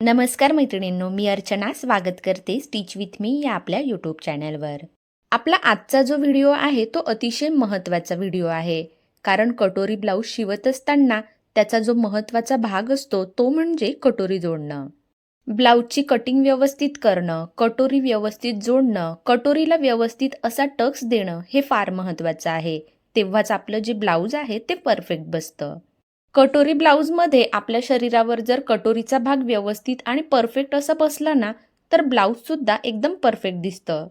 नमस्कार मैत्रिणींनो मी अर्चना स्वागत करते स्टिच विथ मी या आपल्या यूट्यूब चॅनलवर आपला आजचा जो व्हिडिओ आहे तो अतिशय महत्त्वाचा व्हिडिओ आहे. कारण कटोरी ब्लाऊज शिवत असताना त्याचा जो महत्त्वाचा भाग असतो तो म्हणजे कटोरी जोडणं. ब्लाऊजची कटिंग व्यवस्थित करणं कटोरी व्यवस्थित जोडणं कटोरीला व्यवस्थित असा टक्स देणं हे फार महत्त्वाचं आहे. तेव्हाच आपलं जे ब्लाऊज आहे ते परफेक्ट बसतं. कटोरी ब्लाऊजमध्ये आपल्या शरीरावर जर कटोरीचा भाग व्यवस्थित आणि परफेक्ट असा बसला ना तर ब्लाऊजसुद्धा एकदम परफेक्ट दिसतं.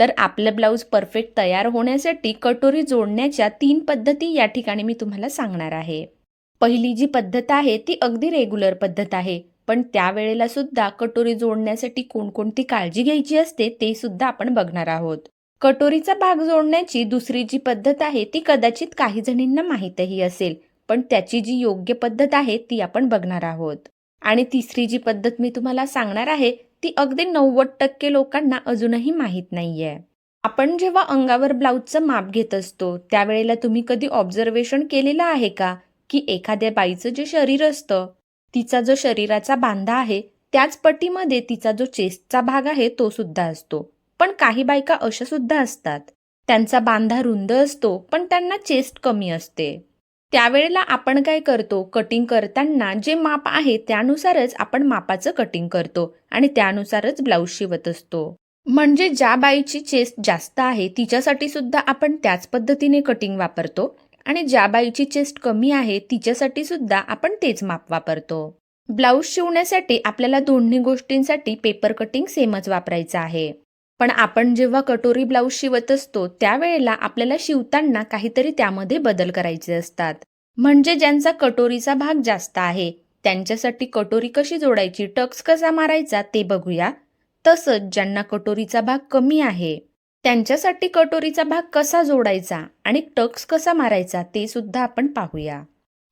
तर आपलं ब्लाऊज परफेक्ट तयार होण्यासाठी कटोरी जोडण्याच्या तीन पद्धती या ठिकाणी मी तुम्हाला सांगणार आहे. पहिली जी पद्धत आहे ती अगदी रेग्युलर पद्धत आहे. पण त्यावेळेला सुद्धा कटोरी जोडण्यासाठी कोणकोणती काळजी घ्यायची असते ते सुद्धा आपण बघणार आहोत. कटोरीचा भाग जोडण्याची दुसरी जी पद्धत आहे ती कदाचित काही जणींना माहीतही असेल. पण त्याची जी योग्य पद्धत आहे ती आपण बघणार आहोत. आणि तिसरी जी पद्धत मी तुम्हाला सांगणार आहे ती अगदी नव्वद टक्के लोकांना अजूनही माहीत नाहीये. आपण जेव्हा अंगावर ब्लाऊजचं माप घेत असतो त्यावेळेला तुम्ही कधी ऑब्झर्वेशन केलेलं आहे का? की एखाद्या बाईचं जे शरीर असतं तिचा जो शरीराचा बांधा आहे त्याच पटीमध्ये तिचा जो चेस्टचा भाग आहे तो सुद्धा असतो. पण काही बायका अशा सुद्धा असतात. त्यांचा बांधा रुंद असतो पण त्यांना चेस्ट कमी असते. त्यावेळेला आपण काय करतो? कटिंग करताना जे माप आहे त्यानुसारच आपण मापाचं कटिंग करतो आणि त्यानुसारच ब्लाऊज शिवत असतो. म्हणजे ज्या बाईची चेस्ट जास्त आहे तिच्यासाठी सुद्धा आपण त्याच पद्धतीने कटिंग वापरतो आणि ज्या बाईची चेस्ट कमी आहे तिच्यासाठी सुद्धा आपण तेच माप वापरतो. ब्लाऊज शिवण्यासाठी आपल्याला दोन्ही गोष्टींसाठी पेपर कटिंग सेमच वापरायचं आहे. पण आपण जेव्हा कटोरी ब्लाऊज शिवत असतो त्यावेळेला आपल्याला शिवताना काहीतरी त्यामध्ये बदल करायचे असतात. म्हणजे ज्यांचा कटोरीचा भाग जास्त आहे त्यांच्यासाठी कटोरी कशी जोडायची टक्स कसा मारायचा ते बघूया. तसंच ज्यांना कटोरीचा भाग कमी आहे त्यांच्यासाठी कटोरीचा भाग कसा जोडायचा आणि टक्स कसा मारायचा ते सुद्धा आपण पाहूया.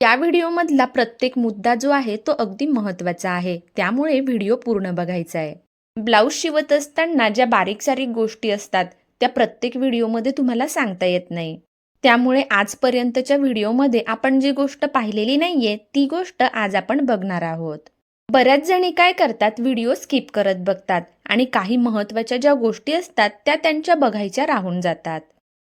या व्हिडिओमधला प्रत्येक मुद्दा जो आहे तो अगदी महत्त्वाचा आहे त्यामुळे व्हिडिओ पूर्ण बघायचा आहे ब्लाऊज शिवत असताना ज्या बारीक सारीक गोष्टी असतात त्या प्रत्येक व्हिडिओमध्ये तुम्हाला सांगता येत नाही. त्यामुळे आजपर्यंतच्या व्हिडिओमध्ये आपण जी गोष्ट पाहिलेली नाहीये ती गोष्ट आज आपण बघणार आहोत. बऱ्याच जणी काय करतात व्हिडिओ स्किप करत बघतात आणि काही महत्त्वाच्या ज्या गोष्टी असतात त्या त्यांच्या बघायच्या राहून जातात.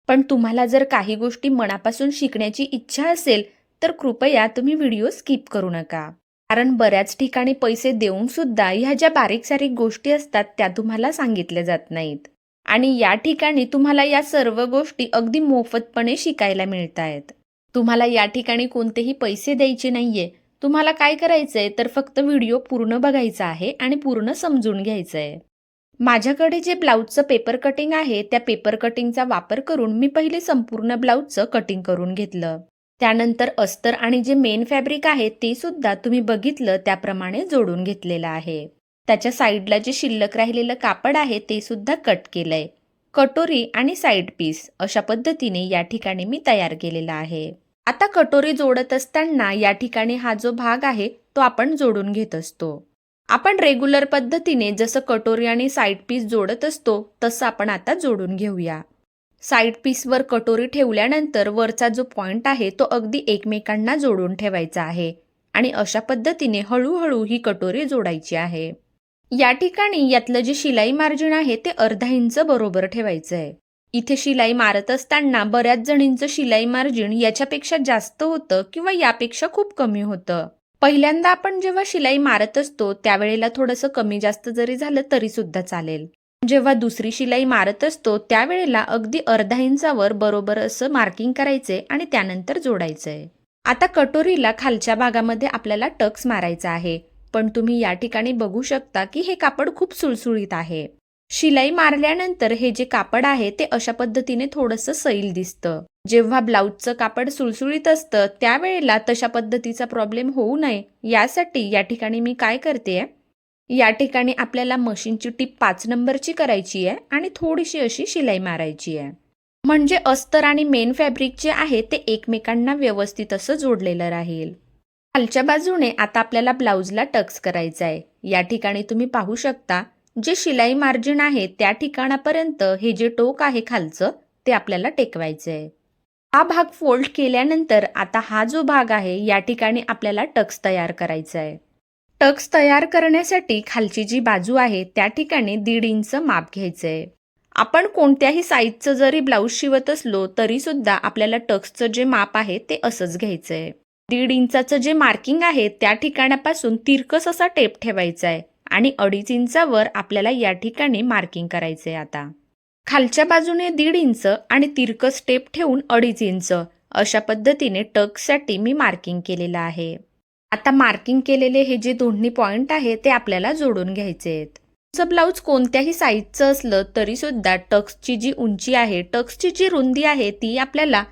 पण तुम्हाला जर काही गोष्टी मनापासून शिकण्याची इच्छा असेल तर कृपया तुम्ही व्हिडिओ स्किप करू नका. कारण बऱ्याच ठिकाणी पैसे देऊन सुद्धा ह्या ज्या बारीक सारीक गोष्टी असतात त्या तुम्हाला सांगितल्या जात नाहीत. आणि या ठिकाणी तुम्हाला या सर्व गोष्टी अगदी मोफतपणे शिकायला मिळत आहेत तुम्हाला या ठिकाणी कोणतेही पैसे द्यायचे नाहीये. तुम्हाला काय करायचंय तर फक्त व्हिडिओ पूर्ण बघायचा आहे आणि पूर्ण समजून घ्यायचंय. माझ्याकडे जे ब्लाऊजचं पेपर कटिंग आहे त्या पेपर कटिंगचा वापर करून मी पहिले संपूर्ण ब्लाऊजचं कटिंग करून घेतलं. त्यानंतर अस्तर आणि जे मेन फॅब्रिक आहे ते सुद्धा तुम्ही बघितलं त्याप्रमाणे जोडून घेतलेलं आहे. त्याच्या साईडला जे शिल्लक राहिलेलं कापड आहे ते सुद्धा कट केलंय. कटोरी आणि साईड पीस अशा पद्धतीने या ठिकाणी मी तयार केलेला आहे. आता कटोरी जोडत असताना या ठिकाणी हा जो भाग आहे तो आपण जोडून घेत असतो. आपण रेग्युलर पद्धतीने जसं कटोरी आणि साईड पीस जोडत असतो तसं आपण आता जोडून घेऊया. साईड पीसवर कटोरी ठेवल्यानंतर वरचा जो पॉइंट आहे तो अगदी एकमेकांना जोडून ठेवायचा आहे आणि अशा पद्धतीने हळूहळू ही कटोरी जोडायची आहे. या ठिकाणी यातलं जे शिलाई मार्जिन आहे ते अर्धा इंच बरोबर ठेवायचं आहे इथे शिलाई मारत असताना बऱ्याच जणींचं शिलाई मार्जिन याच्यापेक्षा जास्त होतं किंवा यापेक्षा खूप कमी होतं. पहिल्यांदा आपण जेव्हा शिलाई मारत असतो त्यावेळेला थोडंसं कमी जास्त जरी झालं तरी सुद्धा चालेल. जेव्हा दुसरी शिलाई मारत असतो त्यावेळेला अगदी अर्धा इंचावर बरोबर असं मार्किंग करायचंय आणि त्यानंतर जोडायचंय आता कटोरीला खालच्या भागामध्ये आपल्याला टक्स मारायचा आहे. पण तुम्ही या ठिकाणी बघू शकता की हे कापड खूप सुळसुळीत आहे. शिलाई मारल्यानंतर हे जे कापड आहे ते अशा पद्धतीने थोडंसं सैल दिसतं. जेव्हा ब्लाऊजचं कापड सुळसुळीत असतं त्यावेळेला तशा पद्धतीचा प्रॉब्लेम होऊ नये. यासाठी या ठिकाणी मी काय करते या ठिकाणी आपल्याला मशीनची टीप पाच नंबरची करायची आहे आणि थोडीशी अशी शिलाई मारायची आहे. म्हणजे अस्तर आणि मेन फॅब्रिक जे आहे ते एकमेकांना व्यवस्थित असं जोडलेलं राहील. खालच्या बाजूने आता आपल्याला ब्लाऊजला टक्स करायचा आहे. या ठिकाणी तुम्ही पाहू शकता जे शिलाई मार्जिन आहे त्या ठिकाणापर्यंत हे जे टोक आहे खालचं ते आपल्याला टेकवायचं आहे. हा भाग फोल्ड केल्यानंतर आता हा जो भाग आहे या ठिकाणी आपल्याला टक्स तयार करायचा आहे. टक्स तयार करण्यासाठी खालची जी बाजू आहे त्या ठिकाणी दीड इंच माप घ्यायचं आहे आपण कोणत्याही साईजचं जरी ब्लाऊज शिवत असलो तरी सुद्धा आपल्याला टक्सचं जे माप आहे ते असंच घ्यायचं आहे दीड इंचाचं जे मार्किंग आहे त्या ठिकाणापासून तिरकस असा टेप ठेवायचा आहे आणि अडीच इंचावर आपल्याला या ठिकाणी मार्किंग करायचंय आता. खालच्या बाजूने दीड इंच आणि तिरकस टेप ठेवून अडीच इंच अशा पद्धतीने टक्ससाठी मी मार्किंग केलेलं आहे. आता मार्किंग केलेले हे जे दोन्ही पॉइंट आहे ते आपल्याला जोडून घ्यायचे आहेत. तुमचं ब्लाऊज कोणत्याही साईजचं असलं तरी सुद्धा टक्सची जी उंची आहे टक्सची जी रुंदी आहे ती आपल्याला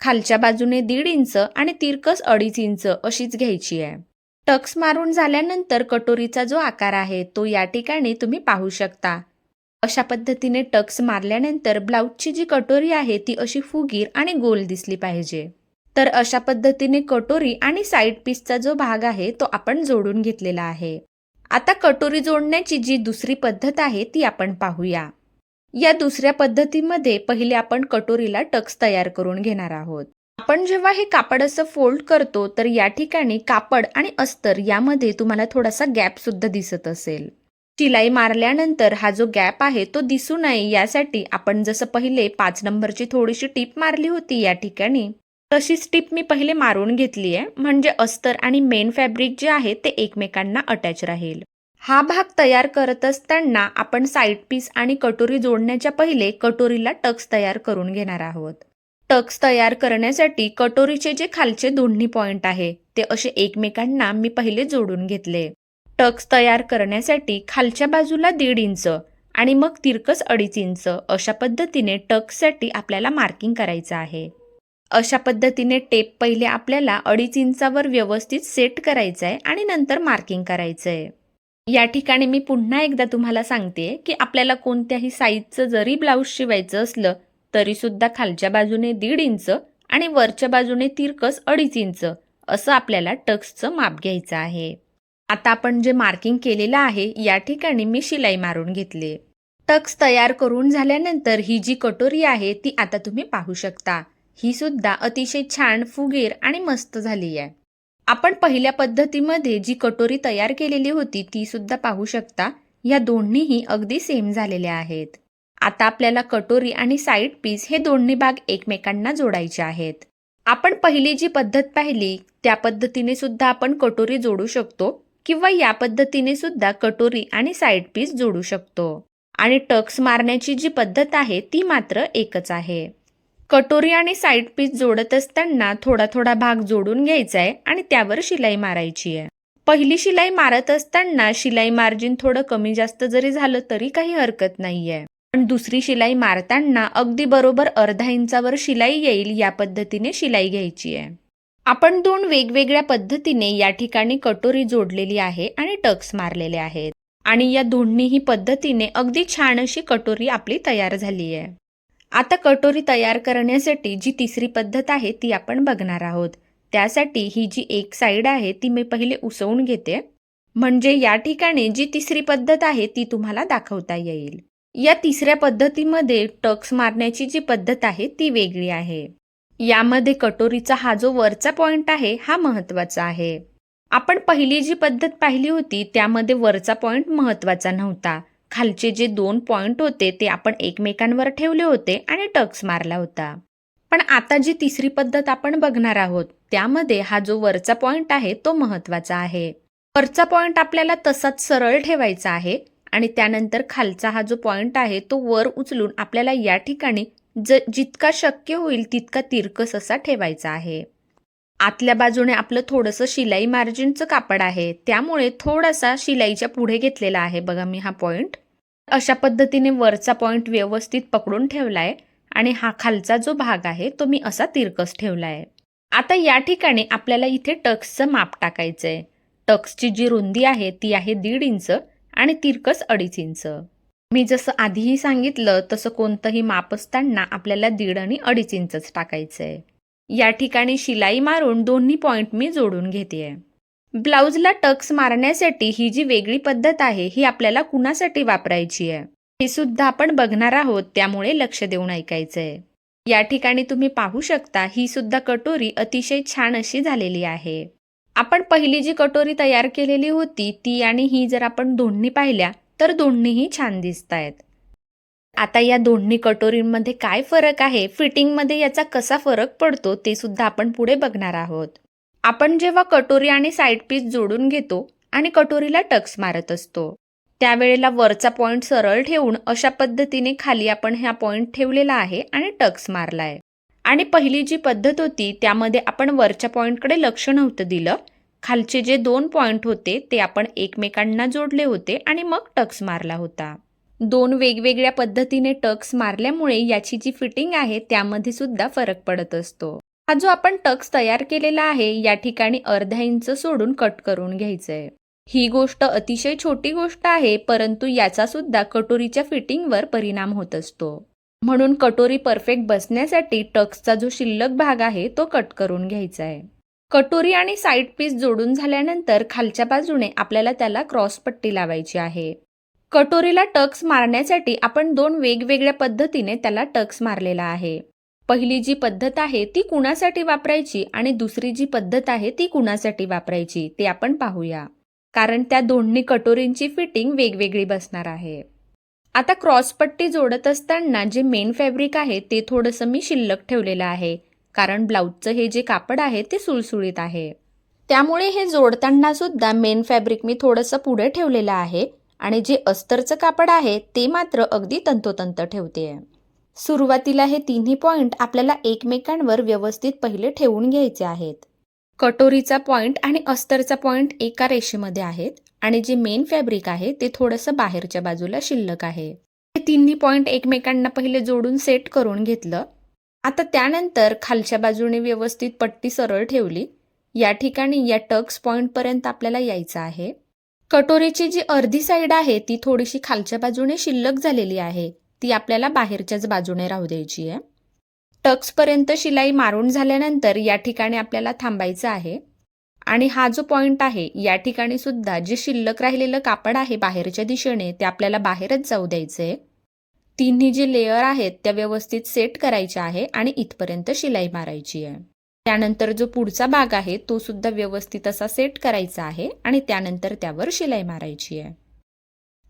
खालच्या बाजूने दीड इंच आणि तिरकस अडीच इंच अशीच घ्यायची आहे. टक्स मारून झाल्यानंतर कटोरीचा जो आकार आहे तो या ठिकाणी तुम्ही पाहू शकता. अशा पद्धतीने टक्स मारल्यानंतर ब्लाऊजची जी कटोरी आहे ती अशी फुगीर आणि गोल दिसली पाहिजे. तर अशा पद्धतीने कटोरी आणि साईड पीसचा जो भाग आहे तो आपण जोडून घेतलेला आहे. आता कटोरी जोडण्याची जी दुसरी पद्धत आहे ती आपण पाहूया. या दुसऱ्या पद्धतीमध्ये पहिले आपण कटोरीला टक्स तयार करून घेणार आहोत. आपण जेव्हा हे कापड असं फोल्ड करतो तर या ठिकाणी कापड आणि अस्तर यामध्ये तुम्हाला थोडासा गॅप सुद्धा दिसत असेल. शिलाई मारल्यानंतर हा जो गॅप आहे तो दिसू नये यासाठी आपण जसं पहिले पाच नंबरची थोडीशी टीप मारली होती या ठिकाणी तशीच टिप मी पहिले मारून घेतली आहे म्हणजे अस्तर आणि मेन फॅब्रिक जे आहे ते एकमेकांना अटॅच राहील. हा भाग तयार करत असताना आपण साईड पीस आणि कटोरी जोडण्याच्या पहिले कटोरीला टक्स तयार करून घेणार आहोत. टक्स तयार करण्यासाठी कटोरीचे जे खालचे दोन्ही पॉइंट आहे ते असे एकमेकांना मी पहिले जोडून घेतले. टक्स तयार करण्यासाठी खालच्या बाजूला दीड इंच आणि मग तिरकस अडीच इंच अशा पद्धतीने टक्ससाठी आपल्याला मार्किंग करायचं आहे. अशा पद्धतीने टेप पहिले आपल्याला अडीच इंचावर व्यवस्थित सेट करायचं आहे आणि नंतर मार्किंग करायचं आहे या ठिकाणी मी पुन्हा एकदा तुम्हाला सांगते की आपल्याला कोणत्याही साईजचं जरी ब्लाऊज शिवायचं असलं तरीसुद्धा खालच्या बाजूने दीड इंच आणि वरच्या बाजूने तिरकस अडीच इंच असं आपल्याला टक्सचं माप घ्यायचं आहे. आता आपण जे मार्किंग केलेलं आहे या ठिकाणी मी शिलाई मारून घेतली. टक्स तयार करून झाल्यानंतर ही जी कटोरी आहे ती आता तुम्ही पाहू शकता. ही सुद्धा अतिशय छान फुगीर आणि मस्त झाली आहे आपण पहिल्या पद्धतीमध्ये जी कटोरी तयार केलेली होती ती सुद्धा पाहू शकता. या दोन्हीही अगदी सेम झालेल्या आहेत. आता आपल्याला कटोरी आणि साईड पीस हे दोन्ही भाग एकमेकांना जोडायचे आहेत. आपण पहिली जी पद्धत पाहिली त्या पद्धतीने सुद्धा आपण कटोरी जोडू शकतो किंवा या पद्धतीने सुद्धा कटोरी आणि साईड पीस जोडू शकतो. आणि टक्स मारण्याची जी पद्धत आहे ती मात्र एकच आहे. कटोरी आणि साईड पीस जोडत असताना थोडा थोडा भाग जोडून घ्यायचा आहे आणि त्यावर शिलाई मारायची आहे पहिली शिलाई मारत असताना शिलाई मार्जिन थोडं कमी जास्त जरी झालं तरी काही हरकत नाहीये. पण दुसरी शिलाई मारताना अगदी बरोबर अर्धा इंचावर शिलाई येईल या पद्धतीने शिलाई घ्यायची आहे आपण दोन वेगवेगळ्या पद्धतीने या ठिकाणी कटोरी जोडलेली आहे आणि टक्स मारलेले आहेत. आणि या दोन्हीही पद्धतीने अगदी छान अशी कटोरी आपली तयार झाली आहे आता कटोरी तयार करण्यासाठी जी तिसरी पद्धत आहे ती आपण बघणार आहोत. त्यासाठी ही जी एक साईड आहे ती मी पहिले उसवून घेते. म्हणजे या ठिकाणी जी तिसरी पद्धत आहे ती तुम्हाला दाखवता येईल. या तिसऱ्या पद्धतीमध्ये टक्स मारण्याची जी पद्धत आहे ती वेगळी आहे. यामध्ये कटोरीचा हा जो वरचा पॉइंट आहे हा महत्त्वाचा आहे. आपण पहिली जी पद्धत पाहिली होती त्यामध्ये वरचा पॉइंट महत्त्वाचा नव्हता. खालचे जे दोन पॉइंट होते ते आपण एकमेकांवर ठेवले होते आणि टक्स मारला होता. पण आता जी तिसरी पद्धत आपण बघणार आहोत त्यामध्ये हा जो वरचा पॉइंट आहे तो महत्त्वाचा आहे. वरचा पॉइंट आपल्याला तसाच सरळ ठेवायचा आहे आणि त्यानंतर खालचा हा जो पॉइंट आहे तो वर उचलून आपल्याला या ठिकाणी ज जितका शक्य होईल तितका तिरकस असा ठेवायचा आहे. आतल्या बाजूने आपलं थोडंसं शिलाई मार्जिनचं कापड आहे. त्यामुळे थोडासा शिलाईच्या पुढे घेतलेला आहे. बघा मी हा पॉईंट अशा पद्धतीने वरचा पॉईंट व्यवस्थित पकडून ठेवलाय आणि हा खालचा जो भाग आहे तो मी असा तिरकस ठेवलाय. आता या ठिकाणी आपल्याला इथे टक्सचं माप टाकायचं आहे टक्सची जी रुंदी आहे ती आहे दीड इंच आणि तिरकस अडीच इंच. मी जसं आधीही सांगितलं तसं कोणतंही माप असताना आपल्याला दीड आणि अडीच इंचच टाकायचं आहे या ठिकाणी शिलाई मारून दोन्ही पॉइंट मी जोडून घेते ब्लाऊजला टक्स मारण्यासाठी ही जी वेगळी पद्धत आहे ही आपल्याला कुणासाठी वापरायची आहे? हे सुद्धा आपण बघणार आहोत त्यामुळे लक्ष देऊन ऐकायचं आहे या ठिकाणी तुम्ही पाहू शकता ही सुद्धा कटोरी अतिशय छान अशी झालेली आहे. आपण पहिली जी कटोरी तयार केलेली होती ती आणि ही जर आपण दोन्ही पाहिल्या तर दोन्हीही छान दिसत आहेत आता या दोन्ही कटोरींमध्ये काय फरक आहे? फिटिंगमध्ये याचा कसा फरक पडतो? ते सुद्धा आपण पुढे बघणार आहोत. आपण जेव्हा कटोरी आणि साईड पीस जोडून घेतो आणि कटोरीला टक्स मारत असतो त्यावेळेला वरचा पॉइंट सरळ ठेवून अशा पद्धतीने खाली आपण हा पॉइंट ठेवलेला आहे आणि टक्स मारला आहे आणि पहिली जी पद्धत होती त्यामध्ये आपण वरच्या पॉइंटकडे लक्ष नव्हतं दिलं. खालचे जे दोन पॉइंट होते ते आपण एकमेकांना जोडले होते आणि मग टक्स मारला होता. दोन वेगवेगळ्या पद्धतीने टक्स मारल्यामुळे याची जी फिटिंग आहे त्यामध्ये सुद्धा फरक पडत असतो. हा जो आपण टक्स तयार केलेला आहे या ठिकाणी अर्धा इंच सोडून कट करून घ्यायचंय. ही गोष्ट अतिशय छोटी गोष्ट आहे परंतु याचा सुद्धा कटोरीच्या फिटिंगवर परिणाम होत असतो. म्हणून कटोरी परफेक्ट बसण्यासाठी टक्सचा जो शिल्लक भाग आहे तो कट करून घ्यायचा आहे कटोरी आणि साईड पीस जोडून झाल्यानंतर खालच्या बाजूने आपल्याला त्याला क्रॉस पट्टी लावायची आहे. कटोरीला टक्स मारण्यासाठी आपण दोन वेगवेगळ्या पद्धतीने त्याला टक्स मारलेला आहे. पहिली जी पद्धत आहे ती कुणासाठी वापरायची आणि दुसरी जी पद्धत आहे ती कुणासाठी वापरायची ते आपण पाहूया. कारण त्या दोन्ही कटोरींची फिटिंग वेगवेगळी बसणार आहे. आता क्रॉसपट्टी जोडत असताना जे मेन फॅब्रिक आहे ते थोडंसं मी शिल्लक ठेवलेलं आहे. कारण ब्लाऊजचं हे जे कापड आहे ते सुळसुळीत आहे. त्यामुळे हे जोडताना सुद्धा मेन फॅब्रिक मी थोडंसं पुढे ठेवलेलं आहे. आणि जे अस्तरचं कापड आहे ते मात्र अगदी तंतोतंत ठेवते आहे सुरुवातीला हे तिन्ही पॉइंट आपल्याला एकमेकांवर व्यवस्थित पहिले ठेवून घ्यायचे आहेत. कटोरीचा पॉइंट आणि अस्तरचा पॉइंट एका रेषेमध्ये आहेत आणि जे मेन फॅब्रिक आहे ते थोडंसं बाहेरच्या बाजूला शिल्लक आहे. हे तिन्ही पॉइंट एकमेकांना पहिले जोडून सेट करून घेतलं. आता त्यानंतर खालच्या बाजूने व्यवस्थित पट्टी सरळ ठेवली. या ठिकाणी या टक्स पॉइंटपर्यंत आपल्याला यायचं आहे. कटोरीची जी अर्धी साईड आहे ती थोडीशी खालच्या बाजूने शिल्लक झालेली आहे. ती आपल्याला बाहेरच्याच बाजूने राहू द्यायची आहे. टक्सपर्यंत शिलाई मारून झाल्यानंतर या ठिकाणी आपल्याला थांबायचं आहे. आणि हा जो पॉइंट आहे या ठिकाणी सुद्धा जे शिल्लक राहिलेलं कापड आहे बाहेरच्या दिशेने ते आपल्याला बाहेरच जाऊ द्यायचंय. तिन्ही जे लेयर आहेत त्या व्यवस्थित सेट करायच्या आहे आणि इथपर्यंत शिलाई मारायची आहे. त्यानंतर जो पुढचा भाग आहे तो सुद्धा व्यवस्थित असा सेट करायचा आहे आणि त्यानंतर त्यावर शिलाई मारायची आहे.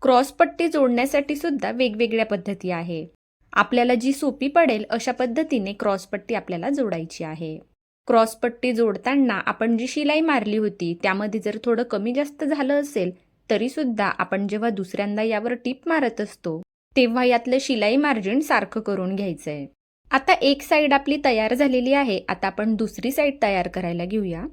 क्रॉस पट्टी जोडण्यासाठी सुद्धा वेगवेगळ्या पद्धती आहे. आपल्याला जी सोपी पडेल अशा पद्धतीने क्रॉसपट्टी आपल्याला जोडायची आहे. क्रॉसपट्टी जोडताना आपण जी शिलाई मारली होती त्यामध्ये जर थोडं कमी जास्त झालं असेल तरी सुद्धा आपण जेव्हा दुसऱ्यांदा यावर टीप मारत असतो तेव्हा यातलं शिलाई मार्जिन सारखं करून घ्यायचंय. आता एक साईड आपली तयार झालेली आहे. आता आपण दुसरी साईड तयार करायला घेऊया.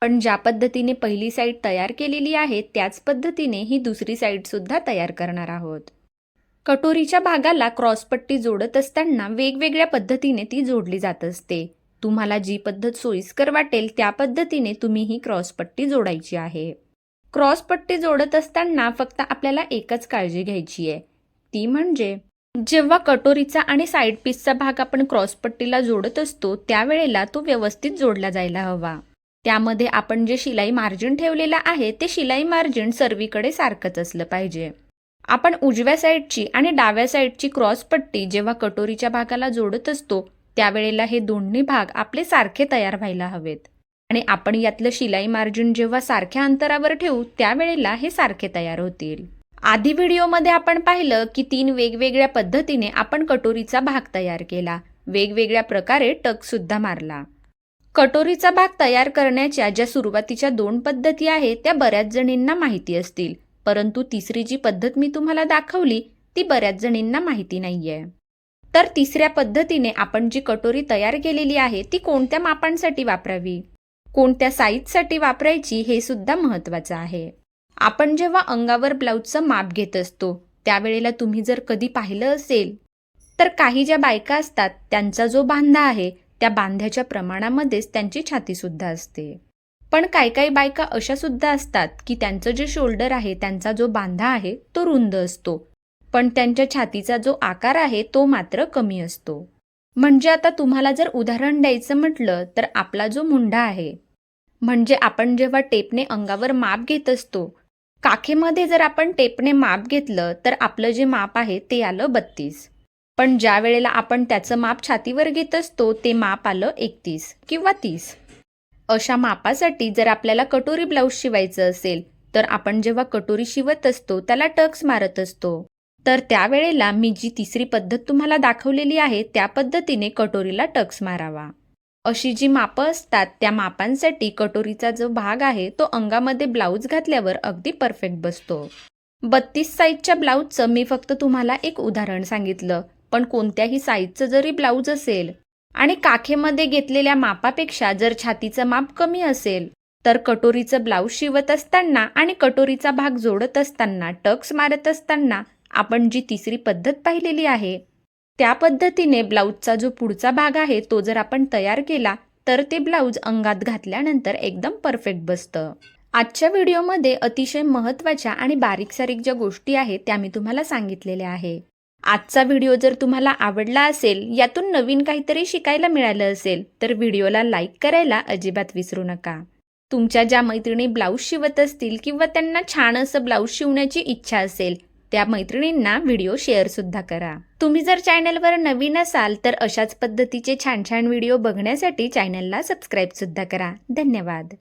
पण ज्या पद्धतीने पहिली साईड तयार केलेली आहे त्याच पद्धतीने ही दुसरी साईडसुद्धा तयार करणार आहोत. कटोरीच्या भागाला क्रॉसपट्टी जोडत असताना वेगवेगळ्या पद्धतीने ती जोडली जात असते. तुम्हाला जी पद्धत सोयीस्कर वाटेल त्या पद्धतीने तुम्ही ही क्रॉसपट्टी जोडायची आहे. क्रॉसपट्टी जोडत असताना फक्त आपल्याला एकच काळजी घ्यायची आहे. ती म्हणजे जेव्हा कटोरीचा आणि साईड पीसचा भाग आपण क्रॉसपट्टीला जोडत असतो त्यावेळेला तो व्यवस्थित जोडला जायला हवा. त्यामध्ये आपण जे शिलाई मार्जिन ठेवलेलं आहे ते शिलाई मार्जिन सर्वीकडे सारखंच असलं पाहिजे. आपण उजव्या साईडची आणि डाव्या साईडची क्रॉसपट्टी जेव्हा कटोरीच्या भागाला जोडत असतो त्यावेळेला हे दोन्ही भाग आपले सारखे तयार व्हायला हवेत. आणि आपण यातलं शिलाई मार्जिन जेव्हा सारख्या अंतरावर ठेवू त्यावेळेला हे सारखे तयार होतील. आधी व्हिडिओमध्ये आपण पाहिलं की तीन वेगवेगळ्या पद्धतीने आपण कटोरीचा भाग तयार केला. वेगवेगळ्या प्रकारे टकसुद्धा मारला. कटोरीचा भाग तयार करण्याच्या ज्या सुरुवातीच्या दोन पद्धती आहेत त्या बऱ्याच जणींना माहिती असतील. परंतु तिसरी जी पद्धत मी तुम्हाला दाखवली ती बऱ्याच जणींना माहिती नाहीये. तर तिसऱ्या पद्धतीने आपण जी कटोरी तयार केलेली आहे ती कोणत्या मापांसाठी वापरावी? कोणत्या साईजसाठी वापरायची हे सुद्धा महत्त्वाचं आहे. आपण जेव्हा अंगावर ब्लाऊजचं माप घेत असतो त्यावेळेला तुम्ही जर कधी पाहिलं असेल तर काही ज्या बायका असतात त्यांचा जो बांधा आहे त्या बांध्याच्या प्रमाणामध्येच त्यांची छातीसुद्धा असते. पण काही काही बायका अशा सुद्धा असतात की त्यांचं जे शोल्डर आहे त्यांचा जो बांधा आहे तो रुंद असतो. पण त्यांच्या छातीचा जो आकार आहे तो मात्र कमी असतो. म्हणजे आता तुम्हाला जर उदाहरण द्यायचं म्हटलं तर आपला जो मुंडा आहे म्हणजे आपण जेव्हा टेपने अंगावर माप घेत असतो काखेमध्ये जर आपण टेपने माप घेतलं तर आपलं जे माप आहे ते आलं बत्तीस. पण ज्या वेळेला आपण त्याचं माप छातीवर घेत असतो ते माप आलं एकतीस किंवा तीस. अशा मापासाठी जर आपल्याला कटोरी ब्लाऊज शिवायचं असेल तर आपण जेव्हा कटोरी शिवत असतो त्याला टक्स मारत असतो. तर त्यावेळेला मी जी तिसरी पद्धत तुम्हाला दाखवलेली आहे त्या पद्धतीने कटोरीला टक्स मारावा. अशी जी मापं असतात त्या मापांसाठी कटोरीचा जो भाग आहे तो अंगामध्ये ब्लाऊज घातल्यावर अगदी परफेक्ट बसतो. बत्तीस साईजच्या ब्लाऊजचं मी फक्त तुम्हाला एक उदाहरण सांगितलं पण कोणत्याही साईजचं जरी ब्लाऊज असेल आणि काखेमध्ये घेतलेल्या मापापेक्षा जर छातीचं माप कमी असेल तर कटोरीचं ब्लाऊज शिवत असताना आणि कटोरीचा भाग जोडत असताना टक्स मारत असताना आपण जी तिसरी पद्धत पाहिलेली आहे त्या पद्धतीने ब्लाऊजचा जो पुढचा भाग आहे तो जर आपण तयार केला तर ते ब्लाऊज अंगात घातल्यानंतर एकदम परफेक्ट बसतं. आजच्या व्हिडिओमध्ये अतिशय महत्त्वाच्या आणि बारीक सारीक ज्या गोष्टी आहेत त्या मी तुम्हाला सांगितलेल्या आहे. आजचा व्हिडिओ जर तुम्हाला आवडला असेल यातून नवीन काहीतरी शिकायला मिळालं असेल तर व्हिडिओला लाईक करायला अजिबात विसरू नका. तुमच्या ज्या मैत्रिणी ब्लाऊज शिवत असतील किंवा त्यांना छान असं ब्लाऊज शिवण्याची इच्छा असेल त्या मैत्रिणींना व्हिडिओ शेअरसुद्धा करा. तुम्ही जर चॅनलवर नवीन असाल तर अशाच पद्धतीचे छान छान व्हिडिओ बघण्यासाठी चॅनलला सबस्क्राईबसुद्धा करा. धन्यवाद.